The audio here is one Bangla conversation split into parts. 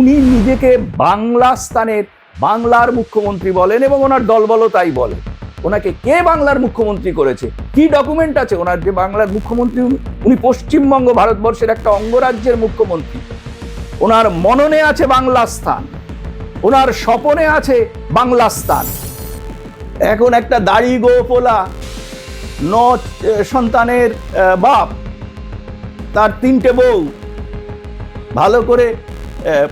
উনি নিজেকে বাংলা স্থানের বাংলার মুখ্যমন্ত্রী বলেন এবং ওনার দলবল তাই বলে ওনাকে কে বাংলার মুখ্যমন্ত্রী করেছে? কি ডকুমেন্ট আছে? ওনার যে বাংলার মুখ্যমন্ত্রী, উনি পশ্চিমবঙ্গ, ভারতবর্ষের একটা অঙ্গরাজ্যের মুখ্যমন্ত্রী। ওনার মননে আছে বাংলা স্থান। ওনার স্বপনে আছে বাংলা স্থান। এখন একটা দাড়ি গোপোলা, ন সন্তানের বাপ, তার তিনটে বউ, ভালো করে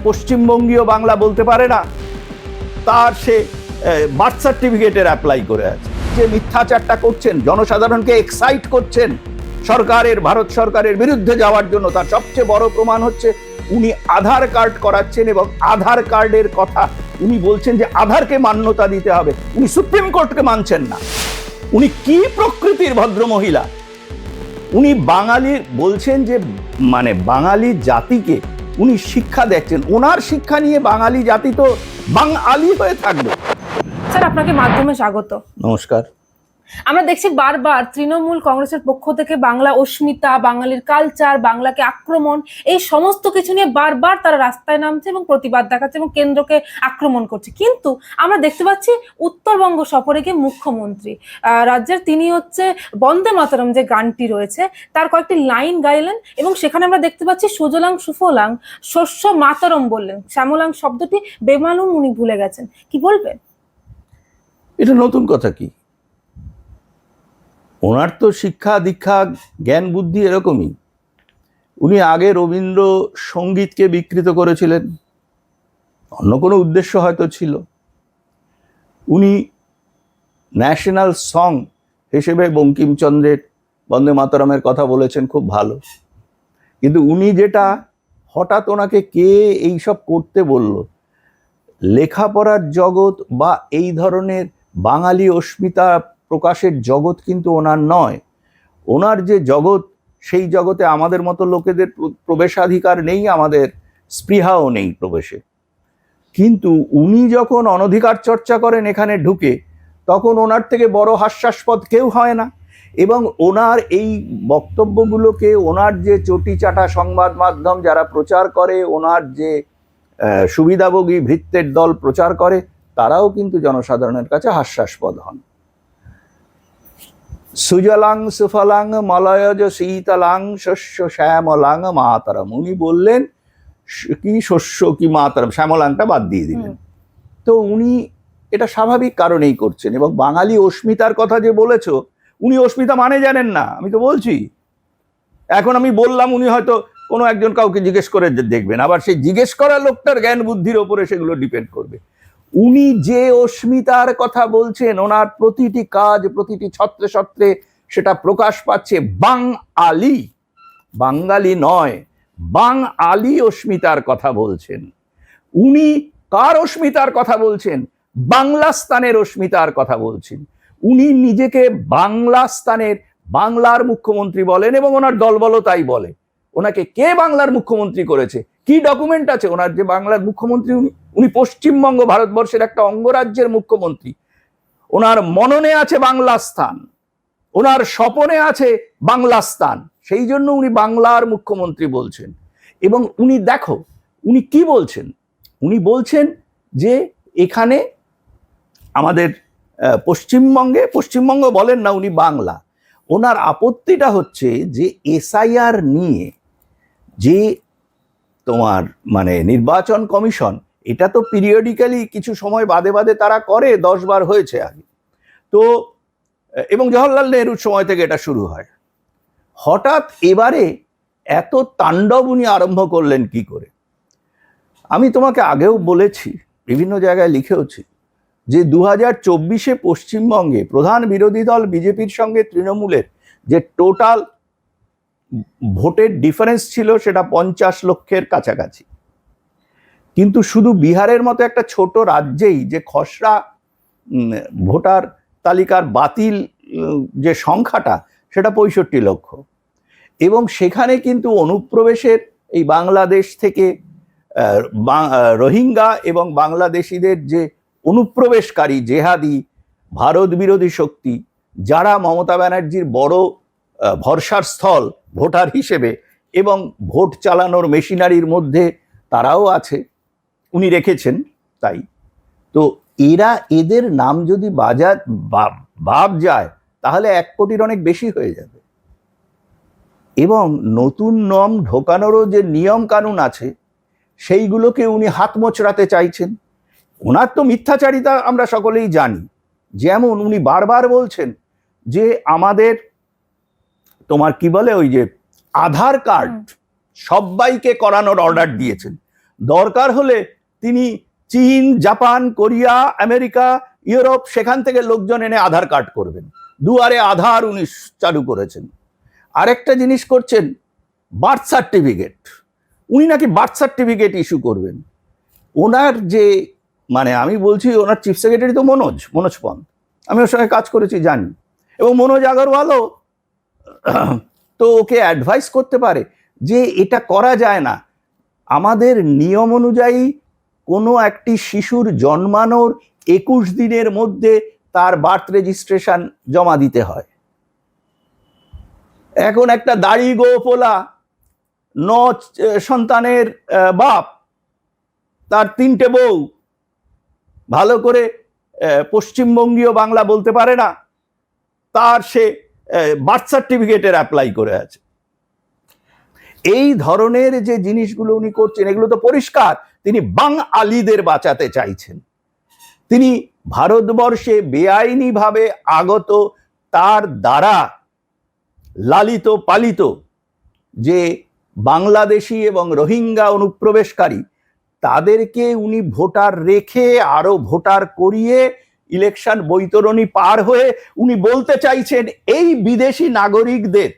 পশ্চিমবঙ্গীয় বাংলা বলতে পারে না। তার সে বার্থ সার্টিফিকেটের অ্যাপ্লাই করে আছে। যে মিথ্যাচারটা করছেন, জনসাধারণকে এক্সাইট করছেন, সরকারের, ভারত সরকারের বিরুদ্ধে যাওয়ার জন্য, তার সবচেয়ে বড় প্রমাণ হচ্ছে, উনি আধার কার্ড করাচ্ছেন এবং আধার কার্ডের কথা উনি বলছেন যে, আধারকে মান্যতা দিতে হবে। উনি সুপ্রিম কোর্টকে মানছেন না। উনি কি প্রকৃতির ভদ্র মহিলা উনি বাঙালির, বলছেন যে মানে বাঙালি জাতিকে উনি শিক্ষা দেখছেন। ওনার শিক্ষা নিয়ে বাঙালি জাতি তো বাঙালি হয়ে থাকবে। স্যার আপনাকে মাধ্যমে স্বাগত। নমস্কার। আমরা দেখছি বারবার তৃণমূল কংগ্রেসের পক্ষ থেকে বাংলা অস্মিতা, বাঙালির কালচার বাংলাকে আক্রমণ, এই সমস্ত কিছু নিয়ে বারবার তারা রাস্তায় নামছে এবং প্রতিবাদ দেখাচ্ছে এবং কেন্দ্রকে আক্রমণ করছে। কিন্তু আমরা দেখতে পাচ্ছি উত্তরবঙ্গ সফরে গিয়ে মুখ্যমন্ত্রী রাজ্যের তিনি হচ্ছে বন্দে মাতরম যে গানটি রয়েছে, তার কয়েকটি লাইন গাইলেন এবং সেখানে আমরা দেখতে পাচ্ছি সুজলাং সুফলাং শস্য মাতরম বললেন। শ্যামলাং শব্দটি বেমালুম উনি ভুলে গেছেন। কি বলবেন? এটা নতুন কথা কি? ওনার তো শিক্ষা, দীক্ষা, জ্ঞান, বুদ্ধি এরকমই। উনি আগে রবীন্দ্র সঙ্গীতকে বিকৃত করেছিলেন। অন্য কোনো উদ্দেশ্য হয়তো ছিল। উনি ন্যাশনাল সং হিসেবে বঙ্কিমচন্দ্রের বন্দে মাতরমের কথা বলেছেন, খুব ভালো। কিন্তু উনি যেটা হঠাৎ ওনাকে কে এইসব করতে বলল, লেখাপড়ার জগৎ বা এই ধরনের বাঙালি অস্মিতা প্রকাশের জগৎ কিন্তু ওনার নয়। ওনার যে জগৎ, সেই জগতে আমাদের মতো লোকেদের প্র- প্রবেশাধিকার নেই, আমাদের স্পৃহাও নেই প্রবেশে। কিন্তু উনি যখন অনধিকার চর্চা করেন এখানে ঢুকে, তখন ওনার থেকে বড় হাস্যাস্পদ কেউ হয় না এবং ওনার এই বক্তব্যগুলোকে, ওনার যে চটিচাটা সংবাদ মাধ্যম যারা প্রচার করে, ওনার যে সুবিধাভোগী ভৃত্যের দল প্রচার করে, তারাও কিন্তু জনসাধারণের কাছে হাস্যাস্পদ হন। সুজলাং সুফলাং মলয়জ শীতলাং শস্য শ্যামলাং মাতারম। উনি বললেন কি শস্য কি মাতারম? শ্যামলাংটা বাদ দিয়ে দিলেন। তো উনি এটা স্বাভাবিক কারণেই করছেন এবং বাঙালি অস্মিতার কথা যে বলেছ উনি অস্মিতা মানে জানেন না। আমি তো বলছি এখন আমি বললাম উনি হয়তো কোনো একজন কাউকে জিজ্ঞেস করে দেখবেন। আবার সেই জিজ্ঞেস করা লোকটার জ্ঞান বুদ্ধির ওপরে সেগুলো ডিপেন্ড করবে। উনি যে অস্মিতার কথা বলছেন, ওনার প্রতিটি কাজ, প্রতিটি ছত্রে ছত্রে সেটা প্রকাশ পাচ্ছে বাং আলি। বাঙালি নয়, বাং আলি অস্মিতার কথা বলছেন। উনি কার অস্মিতার কথা বলছেন? বাংলা স্থানের অস্মিতার কথা বলছেন। উনি নিজেকে বাংলা স্থানের বাংলার মুখ্যমন্ত্রী বলেন এবং ওনার দলবল তাই বলে। ওনাকে কে বাংলার মুখ্যমন্ত্রী করেছে? কি ডকুমেন্ট আছে? ওনার যে বাংলার মুখ্যমন্ত্রী উনি উনি পশ্চিমবঙ্গ ভারতবর্ষের একটা অঙ্গরাজ্যের মুখ্যমন্ত্রী। ওনার মননে আছে বাংলা স্থান ওনার স্বপনে আছে বাংলা স্থান সেই জন্য উনি বাংলার মুখ্যমন্ত্রী বলছেন। এবং উনি দেখো, উনি কি বলছেন? উনি বলছেন যে এখানে আমাদের পশ্চিমবঙ্গে, পশ্চিমবঙ্গ বলেন না উনি বাংলা। ওনার আপত্তিটা হচ্ছে যে এসআইআর নিয়ে যে তোমার মানে নির্বাচন কমিশন এটা তো পিরিয়ডিক্যালি কিছু সময় বাদে বাদে তারা করে, দশ বার হয়েছে আগে তো, এবং জওহরলাল নেহরুর সময় থেকে এটা শুরু হয়। হঠাৎ এবারে এত তাণ্ডব উনি আরম্ভ করলেন কি করে? আমি তোমাকে আগেও বলেছি, বিভিন্ন জায়গায় লিখেওছি, যে দু হাজার চব্বিশে পশ্চিমবঙ্গে প্রধান বিরোধী দল বিজেপির সঙ্গে তৃণমূলের যে টোটাল ভোটের ডিফারেন্স ছিল সেটা পঞ্চাশ লক্ষের কাছাকাছি। কিন্তু শুধু বিহারের মতো একটা ছোট রাজ্যেই যে খসড়া ভোটার তালিকার বাতিল যে সংখ্যাটা, সেটা পঁয়ষট্টি লক্ষ। এবং সেখানে কিন্তু অনুপ্রবেশের এই বাংলাদেশ থেকে রোহিঙ্গা এবং বাংলাদেশিদের যে অনুপ্রবেশকারী জেহাদি, ভারত বিরোধী শক্তি, যারা মমতা ব্যানার্জির বড় ভরসার স্থল, ভোটার হিসেবে, এবং ভোট চালানোর মেশিনারির মধ্যে তারাও আছে। উনি রেখেছেন তাই। তো এরা এদের নাম যদি বাজার ভাব যায় তাহলে এক কোটির অনেক বেশি হয়ে যাবে। এবং নতুন নম ঢোকানোরও যে নিয়ম কানুন আছে সেইগুলোকে উনি হাত মোচড়াতে চাইছেন। ওনার তো মিথ্যাচারিতা আমরা সকলেই জানি। যেমন উনি বারবার বলছেন যে আমাদের তোমার কি বলে ওই যে আধার কার্ড সবাইকে করানোর অর্ডার দিয়েছেন। দরকার হলে তিনি চীন, জাপান, কোরিয়া, আমেরিকা, ইউরোপ, সেখান থেকে লোকজন এনে আধার কার্ড করবেন। দুয়ারে আধার উনি চালু করেছেন। আরেকটা জিনিস করছেন, বার্থ সার্টিফিকেট। উনি নাকি বার্থ সার্টিফিকেট ইস্যু করবেন। ওনার যে মানে আমি বলছি ওনার চিফ সেক্রেটারি তো মনোজ মনোজ পন্থ। আমি ওর সঙ্গে কাজ করেছি, জানি। এবং মনোজ আগরওয়ালও, তো ওকে অ্যাডভাইস করতে পারে যে এটা করা যায় না। আমাদের নিয়ম অনুযায়ী কোনো একটি শিশুর জন্মানোর একুশ দিনের মধ্যে তার বার্থ রেজিস্ট্রেশন জমা দিতে হয়। এখন একটা দাড়ি গোপোলা ন সন্তানের বাপ, তার তিনটে বউ, ভালো করে পশ্চিমবঙ্গীয় বাংলা বলতে পারে না, তার সে বার্থ সার্টিফিকেটের অ্যাপ্লাই করে আছে। এই ধরনের যে জিনিসগুলো উনি করছেন, এগুলো তো পরিষ্কার তিনি বাং আলীদের বাঁচাতে চাইছেন। তিনি ভারতবর্ষে বেআইনিভাবে আগত, তার দ্বারা লালিত, পালিত যে বাংলাদেশি এবং রোহিঙ্গা অনুপ্রবেশকারী, তাদেরকে উনি ভোটার রেখে আরও ভোটার করিয়ে ইলেকশন বৈতরণী পার হয়ে উনি বলতে চাইছেন, এই বিদেশি নাগরিকদের,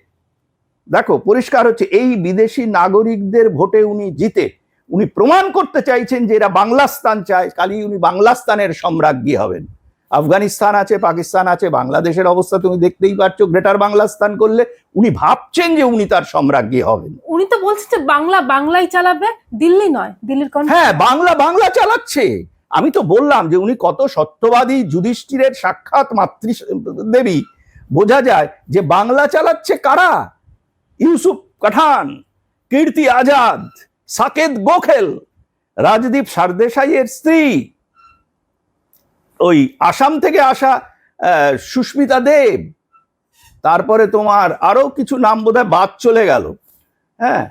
দেখো, পরিষ্কার হচ্ছে, এই বিদেশি নাগরিকদের ভোটে উনি জিতে উনি প্রমাণ করতে চাইছেন যে এরা বাংলাস্তান চায়। কালি উনি বাংলাস্তানের সম্রাজ্ঞী হবেন। আফগানিস্তান আছে পাকিস্তান আছে বাংলাদেশের অবস্থা তুমি দেখতেই পাচ্ছ গ্রেটার বাংলাস্তান করলে। উনি ভাবছেন যে উনি তার সম্রাজ্ঞী হবেন। উনি তো বলছেন যে বাংলা বাংলাই চালাবে দিল্লি নয় দিল্লির হ্যাঁ বাংলা বাংলা চালাচ্ছে। আমি তো বললাম যে উনি কত সত্যবাদী যুধিষ্ঠিরের সাক্ষাৎ মাতৃ দেবী বোঝা যায় যে বাংলা চালাচ্ছে কারা? ইউসুফ কাঠান কীর্তি আজাদ। সাকেত গোখেল, রাজদীপ সারদেশাইয়ের স্ত্রী। ওই আসাম থেকে আসা সুস্মিতা দেব। তারপরে তোমার আরও কিছু নাম বোধহয় বাদ চলে গেল। হ্যাঁ?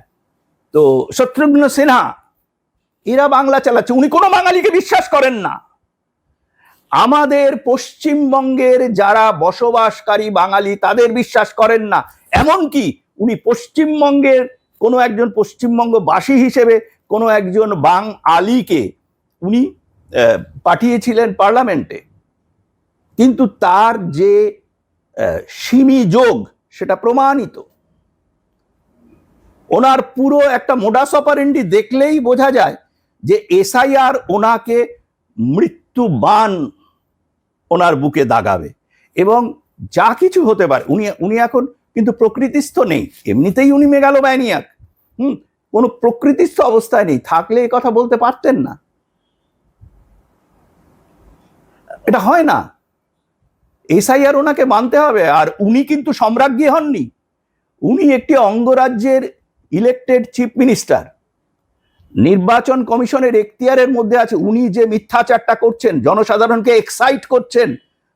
তো শত্রুঘ্ন সিনহা এরা বাংলা চালাচ্ছে। উনি কোনো বাঙালিকে বিশ্বাস করেন না। আমাদের পশ্চিমবঙ্গের যারা বসবাসকারী বাঙালি, তাদের বিশ্বাস করেন না। এমনকি উনি পশ্চিমবঙ্গের কোনো একজন পশ্চিমবঙ্গবাসী হিসেবে কোনো একজন বাং আলীকে উনি পাঠিয়েছিলেন পার্লামেন্টে। কিন্তু তার যে সিমি যোগ, সেটা প্রমাণিত। ওনার পুরো একটা মোডাস অপারেন্ডি দেখলেই বোঝা যায় যে এসআইআর ওনাকে মৃত্যু বান ওনার বুকে দাগাবে। এবং যা কিছু হতে পারে, উনি উনি এখন কিন্তু প্রকৃতিস্থ নেই। এমনিতেই উনি মেগালোম্যানিয়াক হুম, কোনো প্রকৃতিস্থ অবস্থায় নেই। থাকলে এ কথা বলতে পারতেন না। এটা হয় না। এসআইআর ওনাকে মানতে হবে, আর উনি কিন্তু সম্রাজ্ঞী হননি। উনি একটি অঙ্গরাজ্যের ইলেক্টেড চিফ মিনিস্টার নির্বাচন কমিশনের এখতিয়ারের মধ্যে আছে, উনি যে মিথ্যাচারটা করছেন, জনসাধারণকে এক্সাইট করছেন,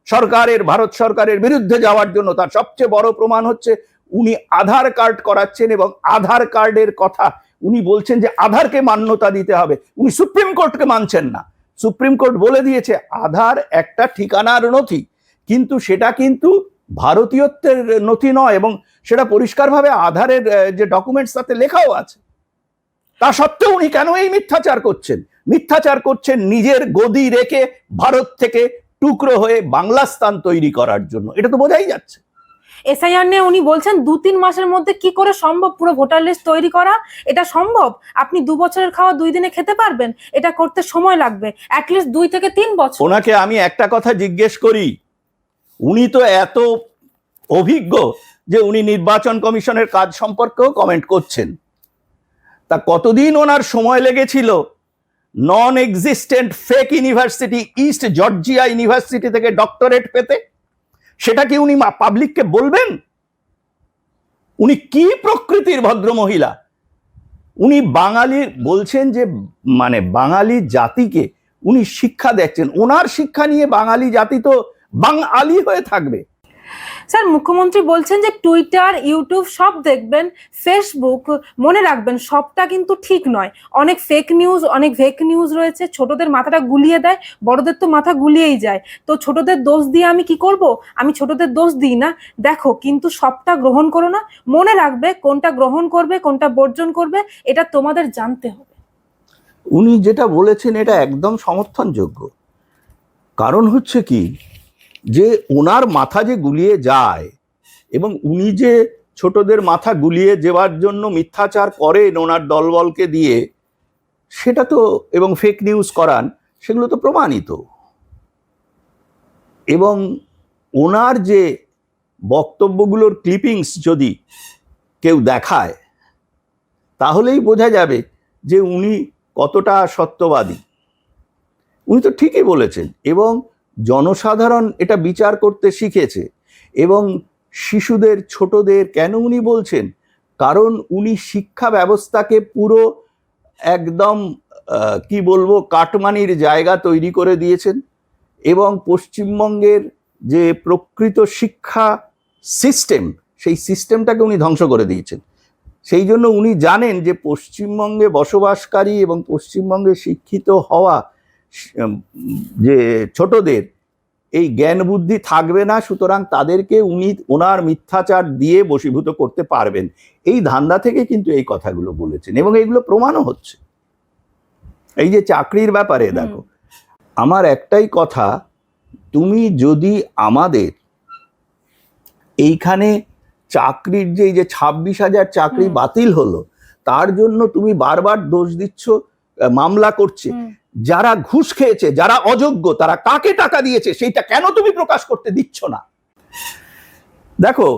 সরকারের, ভারত সরকারের বিরুদ্ধে যাওয়ার জন্য, তার সবচেয়ে বড় প্রমাণ হচ্ছে উনি আধার কার্ড করাচ্ছেন এবং আধার কার্ডের কথা উনি বলছেন যে আধারকে মান্যতা দিতে হবে। উনি সুপ্রিম কোর্টকে মানছেন না। সুপ্রিম কোর্ট বলে দিয়েছে, আধার একটা ঠিকানার নথি। কিন্তু সেটা কিন্তু ভারতীয়ত্বের নথি নয় এবং সেটা পরিষ্কারভাবে আধারের যে ডকুমেন্টস তাতে লেখাও আছে। তা সত্ত্বেও উনি কেন এই মিথ্যাচার করছেন? মিথ্যাচার করছেন নিজের গদি রেখে ভারত থেকে টুকরো হয়ে বাংলাস্তান তৈরি করার জন্য। এটা তো বোঝাই যাচ্ছে। এসআইআর নিয়ে উনি বলছেন, দু তিন মাসের মধ্যে কি করে সম্ভব পুরো ভোটার লিস্ট তৈরি করা? এটা সম্ভব? আপনি দু বছরের খাওয়া দুই দিনে খেতে পারবেন? এটা করতে সময় লাগবে। অ্যাটলিস্ট দুই থেকে তিন বছর। ওনাকে আমি একটা কথা জিজ্ঞেস করি, উনি তো এত অভিজ্ঞ যে উনি নির্বাচন কমিশনের কাজ সম্পর্কেও কমেন্ট করছেন। তা কতদিন ওনার সময় লেগেছিল? Non existent fake university East Georgia university থেকে ডক্টরেট পেতে? সেটা কি উনি পাবলিককে বলবেন? উনি কি প্রকৃতির ভদ্র মহিলা উনি বাঙালির বলছেন যে মানে বাঙালি জাতিকে উনি শিক্ষা দেখছেন ওনার শিক্ষা নিয়ে বাঙালি জাতি তো বাঙালি হয়ে থাকবে। স্যার, মুখ্যমন্ত্রী বলছেন যে টুইটার ইউটিউব সব দেখবেন ফেসবুক মনে রাখবেন, সবটা কিন্তু ঠিক নয়। অনেক ফেক নিউজ অনেক ফেক নিউজ রয়েছে, ছোটদের মাথাটা গুলিয়ে দেয়, বড়দের তো মাথা গুলিয়েই যায়। তো ছোটদের দোষ দিয়ে আমি কি করব? আমি ছোটদের দোষ দিই না। দেখো, কিন্তু সবটা গ্রহণ করো না। মনে রাখবে কোনটা গ্রহণ করবে, কোনটা বর্জন করবে, এটা তোমাদের জানতে হবে। উনি যেটা বলেছেন, এটা একদম সমর্থনযোগ্য। কারণ হচ্ছে কি যে ওনার মাথা যে গুলিয়ে যায় এবং উনি যে ছোটদের মাথা গুলিয়ে যাওয়ার জন্য মিথ্যাচার করেন ওনার দলবলকে দিয়ে, সেটা তো, এবং ফেক নিউজ করান, সেগুলো তো প্রমাণিত। এবং ওনার যে বক্তব্যগুলোর ক্লিপিংস যদি কেউ দেখায়, তাহলেই বোঝা যাবে যে উনি কতটা সত্যবাদী। উনি তো ঠিকই বলেছেন এবং জনসাধারণ এটা বিচার করতে শিখেছে এবং শিশুদের, ছোটদের কেন উনি বলছেন? কারণ উনি শিক্ষা ব্যবস্থাকে পুরো একদম কি বলব, কাটমানির জায়গা তৈরি করে দিয়েছেন এবং পশ্চিমবঙ্গের যে প্রকৃত শিক্ষা সিস্টেম, সেই সিস্টেমটাকে উনি ধ্বংস করে দিয়েছেন। সেই জন্য উনি জানেন যে পশ্চিমবঙ্গে বসবাসকারী এবং পশ্চিমবঙ্গে শিক্ষিত হওয়া যে ছোটদের এই জ্ঞান বুদ্ধি থাকবে না সুতরাং তাদেরকে উনি ওনার মিথ্যাচার দিয়ে বশীভূত করতে পারবেন। এই ধান্দা থেকে কিন্তু এই কথাগুলো বলেছেন এবং এগুলো প্রমাণও হচ্ছে। এই যে চাকরির ব্যাপারে দেখো আমার একটাই কথা তুমি যদি আমাদের এইখানে চাকরির যে এই যে ছাব্বিশ হাজার চাকরি বাতিল হলো তার জন্য তুমি বারবার দোষ দিচ্ছ মামলা করছে যারা ঘুষ খেয়েছে যারা অযোগ্য তারা কাকে টাকা দিয়েছে সেইটা কেন তুমি প্রকাশ করতে দিচ্ছ না? দেখো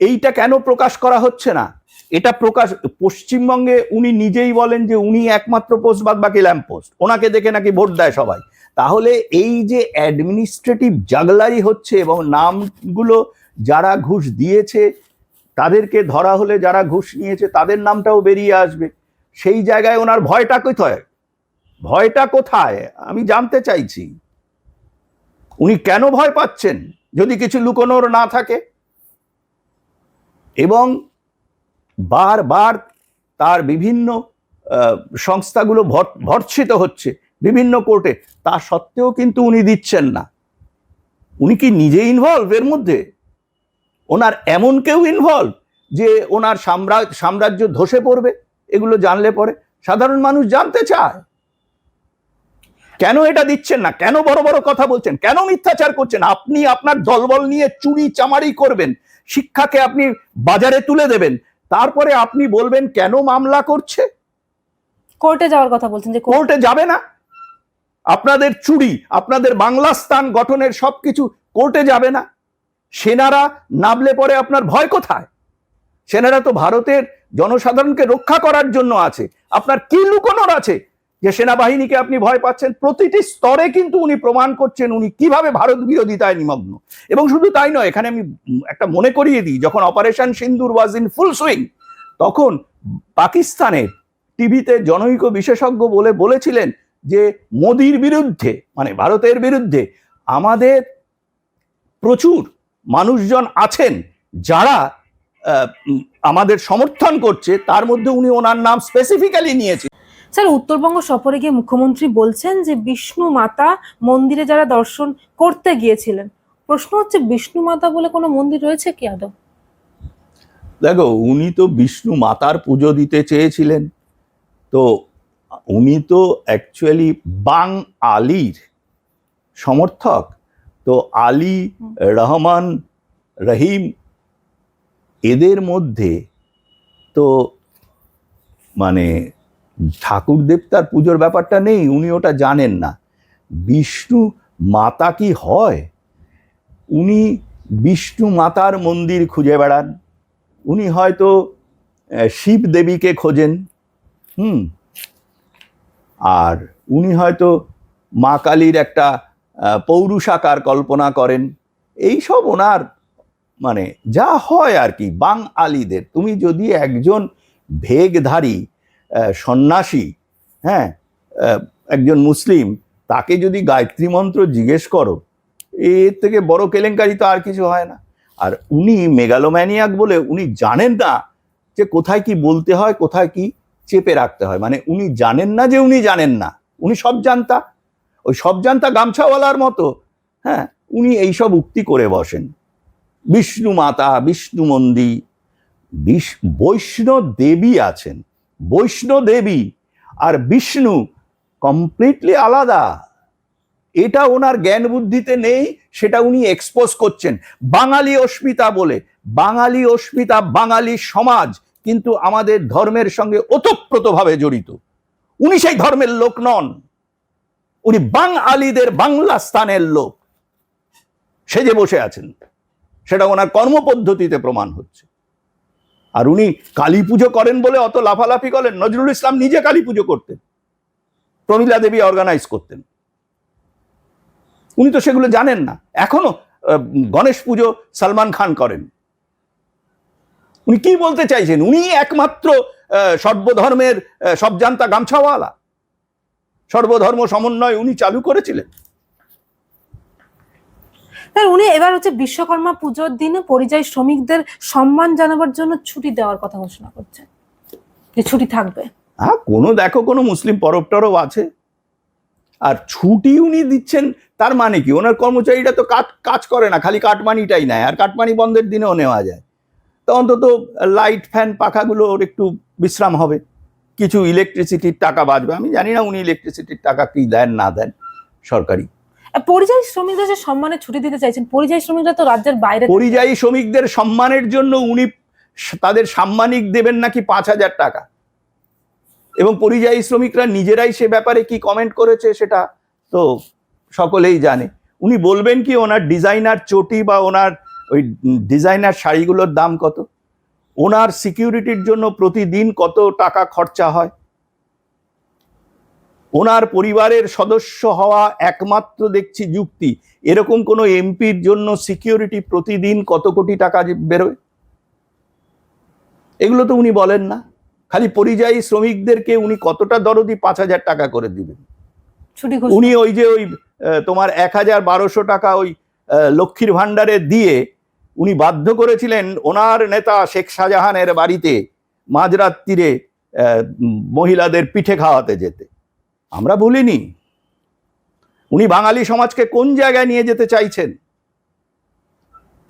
এইটা কেন প্রকাশ করা হচ্ছে না? এটা প্রকাশ পশ্চিমবঙ্গে উনি নিজেই বলেন যে উনি একমাত্র পোস্ট বাদ বাকি ল্যাম্প পোস্ট। ওনাকে দেখে নাকি ভোট দেয় সবাই। তাহলে এই যে অ্যাডমিনিস্ট্রেটিভ জাগলারি হচ্ছে এবং নামগুলো যারা ঘুষ দিয়েছে তাদেরকে ধরা হলে যারা ঘুষ নিয়েছে তাদের নামটাও বেরিয়ে আসবে। সেই জায়গায় ওনার ভয়টা কোথায়? ভয়টা কোথায়? আমি জানতে চাইছি। উনি কেন ভয় পাচ্ছেন যদি কিছু লুকোনোর না থাকে? এবং বারবার তার বিভিন্ন সংস্থাগুলো ভর- ভর্ৎসিত হচ্ছে বিভিন্ন কোর্টে। তা সত্ত্বেও কিন্তু উনি দিচ্ছেন না। উনি কি নিজে ইনভলভ এর মধ্যে? ওনার এমন কেউ ইনভলভ যে ওনার সাম্রাজ্য ধসে পড়বে? এগুলো জানলে পরে সাধারণ মানুষ জানতে চায়। কেন এটা দিচ্ছেন না? কেন বড় বড় কথা বলছেন? কেন মিথ্যাচার করছেন? আপনি আপনার দলবল নিয়ে চুরি চামারি করবেন। শিক্ষাকে আপনি বাজারে তুলে দেবেন। তারপরে আপনি বলবেন কেন মামলা করছে? কোর্টে যাওয়ার কথা বলছেন যে কোর্টে যাবে না। আপনাদের চুরি আপনাদের বাংলা স্থান গঠনের সবকিছু কোর্টে যাবে না। সেনারা নামলে পরে আপনার ভয় কোথায়? সেনারা তো ভারতের জনসাধারণকে রক্ষা করার জন্য আছে। আপনার কি লুকোনোর আছে? যে সেনাবাহিনীকে আপনি ভয় পাচ্ছেন, প্রতিটি স্তরে কিন্তু উনি প্রমাণ করছেন উনি কীভাবে ভারত বিরোধিতায় নিমগ্ন। এবং শুধু তাই নয়, এখানে আমি একটা মনে করিয়ে দিই, যখন operation Sindoor was in full swing তখন পাকিস্তানের টিভিতে জনৈক বিশেষজ্ঞ বলে বলেছিলেন যে মোদির বিরুদ্ধে মানে ভারতের বিরুদ্ধে আমাদের প্রচুর মানুষজন আছেন যারা আমাদের সমর্থন করছে তার মধ্যে উনি ওনার নাম স্পেসিফিক্যালি নিয়েছে। স্যার উত্তরবঙ্গ সফরে গিয়ে মুখ্যমন্ত্রী বলছেন যে বিষ্ণু মাতা মন্দিরে যারা দর্শন করতে গিয়েছিলেন। প্রশ্ন হচ্ছে বিষ্ণু মাতা বলে কোনো মন্দির রয়েছে কি আদৌ? দেখো উনি তো বিষ্ণু মাতার পুজো দিতে চেয়েছিলেন। তো উনি তো অ্যাকচুয়ালি বাং আলীর সমর্থক। তো আলী রহমান রহিম এদের মধ্যে তো মানে ঠাকুর দেবতার পুজোর ব্যাপারটা নেই, উনি ওটা জানেন না। বিষ্ণু মাতা কি হয়? উনি বিষ্ণু মাতার মন্দির খুঁজে বেড়ান। উনি হয়তো শিব দেবীকে খোঁজেন। হুম। আর উনি হয়তো মা কালীর একটা পৌরুষাকার কল্পনা করেন। এই সব ওনার মানে যা হয় আর কি, বাং আলীদের। তুমি যদি একজন ভেগধারী সন্ন্যাসী হ্যাঁ একজন মুসলিম, তাকে যদি গায়ত্রী মন্ত্র জিজ্ঞেস করো, এর থেকে বড় কেলেঙ্কারি তো আর কিছু হয় না। আর উনি মেগালোম্যানিয়াক বলে উনি জানেন না যে কোথায় কি বলতে হয়, কোথায় কি চেপে রাখতে হয়। মানে উনি জানেন না যে উনি জানেন না। উনি সব জানতা। ওই সব জানতা গামছাওয়ালার মতো। হ্যাঁ উনি এইসব উক্তি করে বসেন। বিষ্ণু মাতা, বিষ্ণু মন্দির বিষ বৈষ্ণব দেবী আছেন। বৈষ্ণব দেবী আর বিষ্ণু কমপ্লিটলি আলাদা। এটা ওনার জ্ঞান বুদ্ধিতে নেই, সেটা উনি এক্সপোজ করছেন। বাঙালি অস্মিতা বলে, বাঙালি অস্মিতা, বাঙালি সমাজ কিন্তু আমাদের ধর্মের সঙ্গে ওতপ্রোতভাবে জড়িত। উনি সেই ধর্মের লোক নন। উনি বাঙালিদের বাংলা স্থানের লোক। সেজে বসে আছেন। সেটা ওনার কর্মপদ্ধতিতে প্রমাণ হচ্ছে। আর উনি কালী পুজো করেন বলে অত লাফালাফি করেন নজরুল ইসলাম নিজে কালী পুজো করতেন। প্রমীলা দেবী অর্গানাইজ করতেন। উনি তো সেগুলো জানেন না। এখনও গণেশ পুজো সালমান খান করেন। উনি কি বলতে চাইছেন? উনি একমাত্র সর্বধর্মের আহ, সব জানতা গামছাওয়ালা। সর্বধর্ম সমন্বয় উনি চালু করেছিলেন। তাই উনি এবার হচ্ছে বিশ্বকর্মা পুজোর দিনে পরিযায়ী শ্রমিকদের সম্মান জানাবার জন্য ছুটি দেওয়ার কথা ঘোষণা করছেন। যে ছুটি থাকবে। হ্যাঁ কোনো দেখো, কোনো মুসলিম পরব টরব আছে। আর ছুটি উনি দিচ্ছেন, তার মানে কি? ওনার কর্মচারীরা তো কাজ কাজ করে না, খালি কাটমানিটাই নেয়, আর কাটমানি বন্ধের দিনেও নেওয়া যায়। তো অন্তত লাইট, ফ্যান পাখাগুলোর একটু বিশ্রাম হবে। কিছু ইলেকট্রিসিটির টাকা বাঁচবে। আমি জানি না উনি ইলেকট্রিসিটির টাকা কি দেন, না দেন, সরকারি। পরিযায়ী শ্রমিকদের যে সম্মানে ছুটি দিতে চাইছেন, পরিযায়ী শ্রমিকরা তো রাজ্যের বাইরে পরিযায়ী শ্রমিকদের সম্মানের জন্য উনি তাদের সাম্মানিক দেবেন নাকি পাঁচ হাজার টাকা? এবং পরিযায়ী শ্রমিকরা নিজেরাই সে ব্যাপারে কি কমেন্ট করেছে সেটা তো সকলেই জানে। উনি বলবেন কি ওনার ডিজাইনার চটি বা ওনার ওই ডিজাইনার শাড়িগুলোর দাম কত? ওনার সিকিউরিটির জন্য প্রতিদিন কত টাকা খরচা হয়? ওনার পরিবারের সদস্য হওয়া একমাত্র দেখছি যুক্তি। এরকম কোনো এমপির জন্য সিকিউরিটি প্রতিদিন কত কোটি টাকা বেরোয়? এগুলো তো উনি বলেন না। খালি পরিযায়ী শ্রমিকদেরকে উনি কতটা দরদি পাঁচ হাজার টাকা করে দিবেন? উনি ওই যে ওই তোমার এক হাজার বারোশো টাকা ওই লক্ষ্মীর ভাণ্ডারে দিয়ে উনি বাধ্য করেছিলেন ওনার নেতা শেখ শাহজাহানের বাড়িতে মাঝরাত্রিরে মহিলাদের পিঠে খাওয়াতে যেতে। আমরা বলিনি উনি বাঙালি সমাজকে কোন জায়গায় নিয়ে যেতে চাইছেন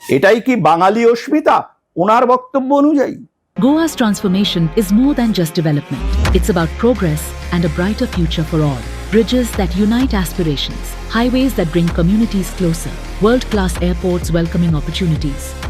এটাই কি বাঙালি অস্মিতা ওনার বক্তব্য অনুযায়ী Goa's transformation is more than just development. It's about progress and a brighter future for all. Bridges that unite aspirations, highways that bring communities closer, world class airports welcoming opportunities.